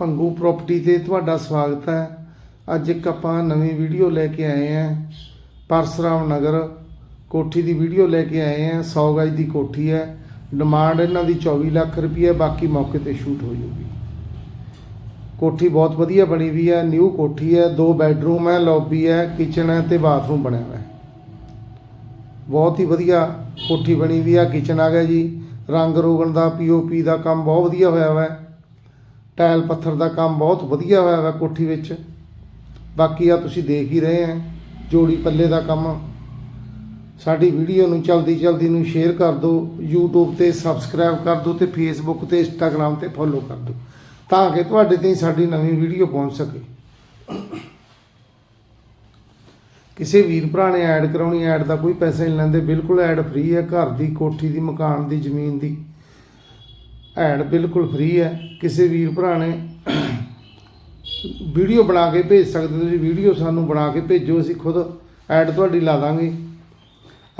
Bhangu property ਤੇ ਤੁਹਾਡਾ ਸਵਾਗਤ ਹੈ। ਅੱਜ ਇੱਕ ਆਪਾਂ ਨਵੀਂ ਵੀਡੀਓ ਲੈ ਕੇ ਆਏ ਹਾਂ। ਪਰਸਰਾਮ ਨਗਰ ਕੋਠੀ ਦੀ ਵੀਡੀਓ ਲੈ ਕੇ ਆਏ ਹਾਂ। 100 ਗਜ ਦੀ ਕੋਠੀ ਹੈ। ਡਿਮਾਂਡ ਇਹਨਾਂ ਦੀ 24 ਲੱਖ ਰੁਪਏ ਬਾਕੀ ਮੌਕੇ ਤੇ ਸ਼ੂਟ ਹੋ ਜਾਊਗੀ ਕੋਠੀ ਬਹੁਤ ਵਧੀਆ ਬਣੀ ਵੀ ਹੈ। ਨਿਊ ਕੋਠੀ ਹੈ। ਦੋ ਬੈੱਡਰੂਮ ਹੈ ਲੌਬੀ ਹੈ ਕਿਚਨ ਹੈ ਤੇ ਬਾਥਰੂਮ ਬਣਿਆ ਹੋਇਆ ਹੈ। ਬਹੁਤ ਹੀ ਵਧੀਆ ਕੋਠੀ ਬਣੀ ਵੀ ਆ ਕਿਚਨ ਆ ਗਿਆ ਜੀ। ਰੰਗ ਰੋਗਨ ਦਾ ਪੀਓਪੀ ਦਾ ਕੰਮ ਬਹੁਤ ਵਧੀਆ ਹੋਇਆ ਹੋਇਆ ਹੈ। ਟਾਇਲ ਪੱਥਰ ਦਾ ਕੰਮ ਬਹੁਤ ਵਧੀਆ ਹੋਇਆ ਹੋਇਆ ਕੋਠੀ ਵਿੱਚ। ਬਾਕੀ ਆ ਤੁਸੀਂ ਦੇਖ ਹੀ ਰਹੇ ਆ, ਜੋੜੀ ਪੱਲੇ ਦਾ ਕੰਮ। ਸਾਡੀ ਵੀਡੀਓ ਨੂੰ ਜਲਦੀ ਜਲਦੀ ਨੂੰ ਸ਼ੇਅਰ ਕਰ ਦਿਓ, YouTube ਤੇ ਸਬਸਕ੍ਰਾਈਬ ਕਰ ਦਿਓ ਤੇ Facebook ਤੇ Instagram ਤੇ ਫੋਲੋ ਕਰ ਦਿਓ, ਤਾਂ ਕਿ ਤੁਹਾਡੇ ਤੇ ਸਾਡੀ ਨਵੀਂ ਵੀਡੀਓ ਪਹੁੰਚ ਸਕੇ। ਕਿਸੇ ਵੀਰ ਭਰਾ ਨੇ ਐਡ ਕਰਾਉਣੀ ਐਡ ਦਾ ਕੋਈ ਪੈਸਾ ਨਹੀਂ ਲੈਂਦੇ, ਬਿਲਕੁਲ ਐਡ ਫ੍ਰੀ ਹੈ ਘਰ ਦੀ, ਕੋਠੀ ਦੀ, ਮਕਾਨ ਦੀ, ਜ਼ਮੀਨ ਦੀ। ਐਡ ਬਿਲਕੁਲ ਫ੍ਰੀ ਹੈ। ਕਿਸੇ ਵੀਰ ਭਰਾ ਨੇ ਵੀਡੀਓ ਬਣਾ ਕੇ ਭੇਜ ਸਕਦੇ ਤੁਸੀਂ ਵੀਡੀਓ ਸਾਨੂੰ ਬਣਾ ਕੇ ਭੇਜੋ। ਅਸੀਂ ਖੁਦ ਐਡ ਤੁਹਾਡੀ ਲਾ ਦਾਂਗੇ।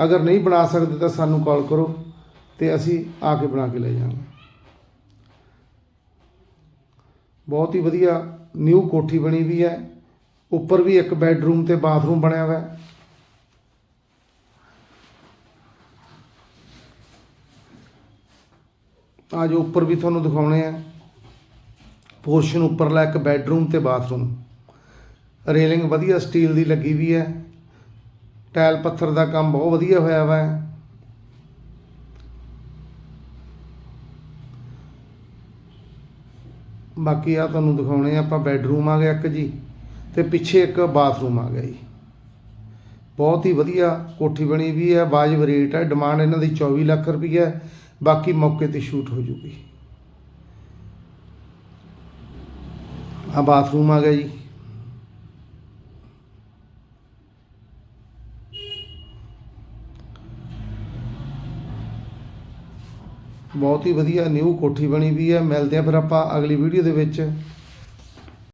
ਅਗਰ ਨਹੀਂ ਬਣਾ ਸਕਦੇ ਤਾਂ ਸਾਨੂੰ ਕਾਲ ਕਰੋ ਤੇ ਅਸੀਂ ਆ ਕੇ ਬਣਾ ਕੇ ਲੈ ਜਾਵਾਂਗੇ। ਬਹੁਤ ਹੀ ਵਧੀਆ ਨਿਊ ਕੋਠੀ ਬਣੀ ਵੀ ਹੈ। ਉੱਪਰ ਵੀ ਇੱਕ ਬੈੱਡਰੂਮ ਤੇ ਬਾਥਰੂਮ ਬਣਿਆ ਹੋਇਆ ਹੈ। ਆ ਜੋ ਉੱਪਰ ਵੀ ਤੁਹਾਨੂੰ ਦਿਖਾਉਣੇ ਆ। ਪੋਰਸ਼ਨ ਉੱਪਰਲਾ ਇੱਕ ਬੈੱਡਰੂਮ ਤੇ ਬਾਥਰੂਮ। ਰੇਲਿੰਗ ਵਧੀਆ ਸਟੀਲ ਦੀ ਲੱਗੀ ਵੀ ਹੈ। ਟਾਇਲ ਪੱਥਰ ਦਾ ਕੰਮ ਬਹੁਤ ਵਧੀਆ ਹੋਇਆ ਵਾ। ਬਾਕੀ ਆ ਤੁਹਾਨੂੰ ਦਿਖਾਉਣੇ ਆ, ਆਪਾਂ ਬੈੱਡਰੂਮ ਆ ਗਿਆ ਇੱਕ ਜੀ ਤੇ ਪਿੱਛੇ ਇੱਕ ਬਾਥਰੂਮ ਆ ਗਿਆ ਜੀ। ਬਹੁਤ ਹੀ ਵਧੀਆ ਕੋਠੀ ਬਣੀ ਵੀ ਹੈ, ਵਾਜਬ ਰੇਟ ਹੈ ਡਿਮਾਂਡ ਇਹਨਾਂ ਦੀ 24 ਲੱਖ ਰੁਪਈਆ ਹੈ। ਬਾਕੀ ਮੌਕੇ ਤੇ ਸ਼ੂਟ ਹੋ ਜੂਗੀ। ਆ ਬਾਥਰੂਮ ਆ ਗਿਆ ਜੀ। ਬਹੁਤ ਹੀ ਵਧੀਆ ਨਿਊ ਕੋਠੀ ਬਣੀ ਵੀ ਹੈ। ਮਿਲਦੇ ਆ ਫਿਰ ਆਪਾਂ ਅਗਲੀ ਵੀਡੀਓ ਦੇ ਵਿੱਚ।